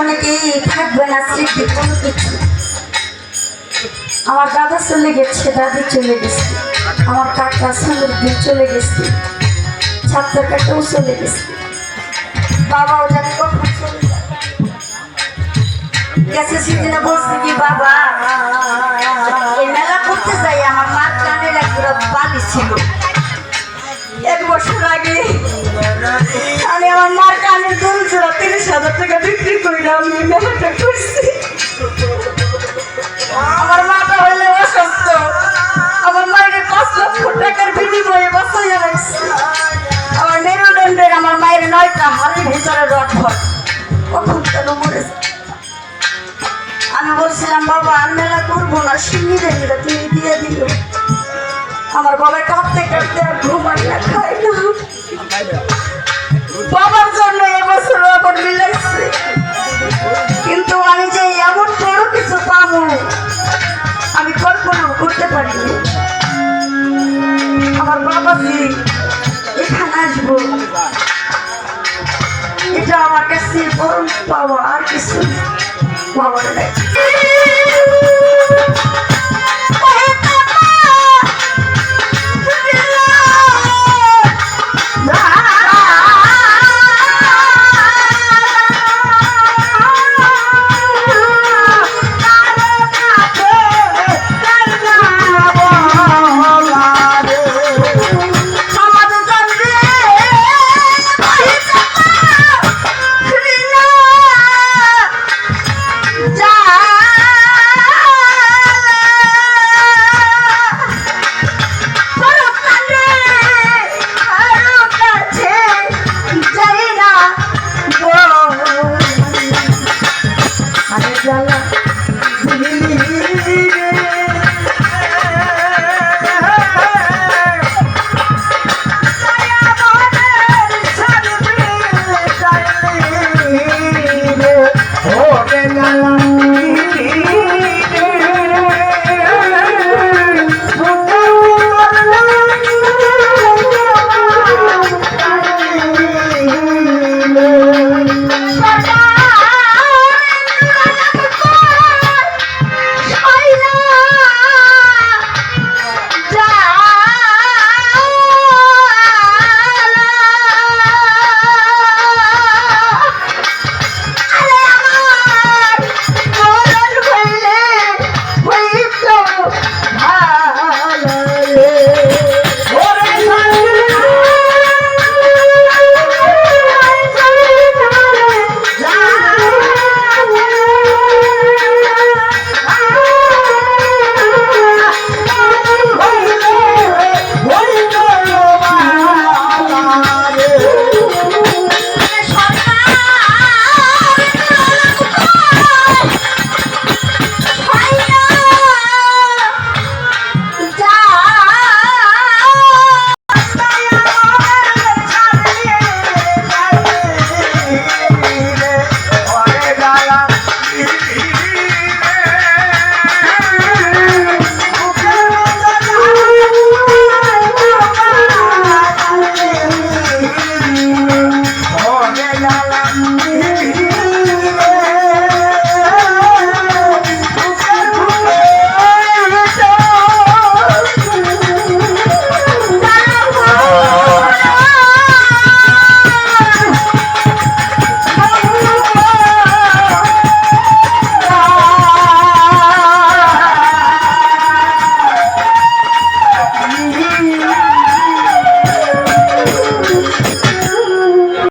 অনেকেই থাকবে না স্মৃতি কোনো কিছু। আমার দাদা চলে গেছে, দাদি চলে গেছে। আমার কাকা দিয়ে চলে গেছে। ছাত্র কাকাও চলে গেছে। বাবাও জানি কখন চলে গেছে সেদিনে বলছে কি, বাবা হাজার টাকা বিক্রি করলাম এই মেলাটা করছি। আমার মাটা হইলে অসুস্থ। আমার মায়ের পাঁচ লক্ষ টাকার বিনিময়ে বাঁচাইয়া রাখছি। আমার মেরুদণ্ডের আমার মায়ের নয়টা হাড়ের ভিতরে রড ভর। কখন কেন মরেছে আমি বলছিলাম, বাবা, আর মেলা করব না সিঙ্গি দেবে তুমি দিয়ে দিল আমার বাবা কাঁদতে কাঁদতে আর ঘুমাই না খাই না। যে এখানে আসব। এটা আমার কাছে বড় পাওয়া আর কিছু বাবার নাই। সদা